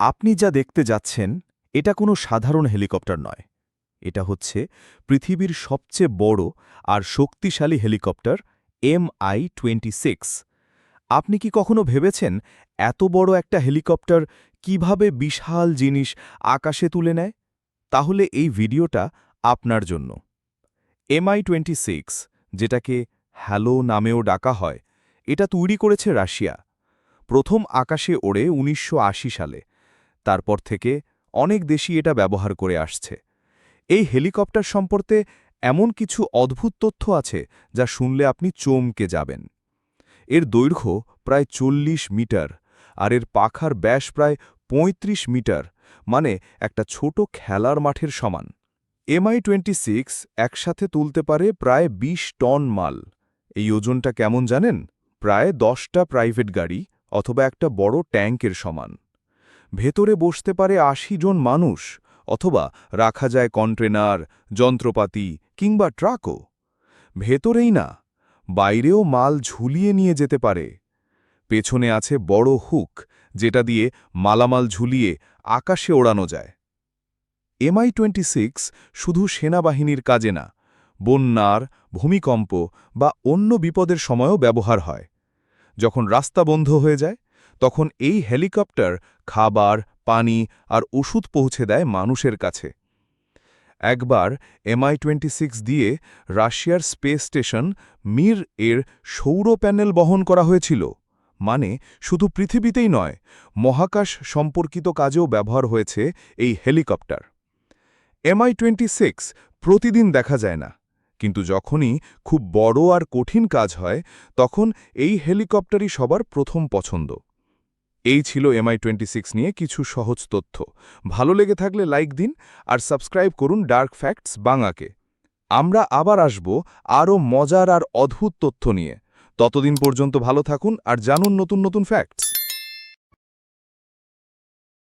আপনি যা দেখতে যাচ্ছেন, এটা কোনো সাধারণ হেলিকপ্টার নয়। এটা হচ্ছে পৃথিবীর সবচেয়ে বড় আর শক্তিশালী হেলিকপ্টার এমআই টোয়েন্টি সিক্স। আপনি কি কখনো ভেবেছেন এত বড় একটা হেলিকপ্টার কীভাবে বিশাল জিনিস আকাশে তুলে নেয়? তাহলে এই ভিডিওটা আপনার জন্য। এমআই টোয়েন্টি সিক্স, যেটাকে হ্যালো নামেও ডাকা হয়, এটা তৈরি করেছে রাশিয়া। প্রথম আকাশে ওড়ে উনিশশো আশি সালে। তারপর থেকে অনেক দেশই এটা ব্যবহার করে আসছে। এই হেলিকপ্টার সম্পর্কে এমন কিছু অদ্ভুত তথ্য আছে যা শুনলে আপনি চমকে যাবেন। এর দৈর্ঘ্য প্রায় চল্লিশ মিটার আর এর পাখার ব্যাস প্রায় ৩৫ মিটার মানে একটা ছোট খেলার মাঠের সমান। এমআই টোয়েন্টি সিক্স একসাথে তুলতে পারে প্রায় ২০ টন মাল। এই ওজনটা কেমন জানেন? প্রায় দশটা প্রাইভেট গাড়ি অথবা একটা বড় ট্যাঙ্কের সমান। ভেতরে বসতে পারে আশি জন মানুষ, অথবা রাখা যায় কন্টেনার, যন্ত্রপাতি, কিংবা ট্রাকও। ভেতরেই না, বাইরেও মাল ঝুলিয়ে নিয়ে যেতে পারে। পেছনে আছে বড় হুক, যেটা দিয়ে মালামাল ঝুলিয়ে আকাশে ওড়ানো যায়। এমআই টোয়েন্টি সিক্স শুধু সেনাবাহিনীর কাজে না, বন্যার, ভূমিকম্প বা অন্য বিপদের সময়ও ব্যবহার হয়। যখন রাস্তা বন্ধ হয়ে যায় তখন এই হেলিকপ্টার খাবার, পানি আর ওষুধ পৌঁছে দেয় মানুষের কাছে। একবার এমআই টোয়েন্টি দিয়ে রাশিয়ার স্পেস স্টেশন মির এর সৌর প্যানেল বহন করা হয়েছিল। মানে শুধু পৃথিবীতেই নয়, মহাকাশ সম্পর্কিত কাজেও ব্যবহার হয়েছে এই হেলিকপ্টার। এমআই টোয়েন্টি প্রতিদিন দেখা যায় না, কিন্তু যখনই খুব বড় আর কঠিন কাজ হয়, তখন এই হেলিকপ্টারই সবার প্রথম পছন্দ। এই ছিল এমআই টোয়েন্টি সিক্স নিয়ে কিছু সহজ তথ্য। ভালো লেগে থাকলে লাইক দিন আর সাবস্ক্রাইব করুন ডার্ক ফ্যাক্টস বাংলাকে। আমরা আবার আসব আরও মজার আর অদ্ভুত তথ্য নিয়ে। ততদিন পর্যন্ত ভালো থাকুন আর জানুন নতুন নতুন ফ্যাক্টস।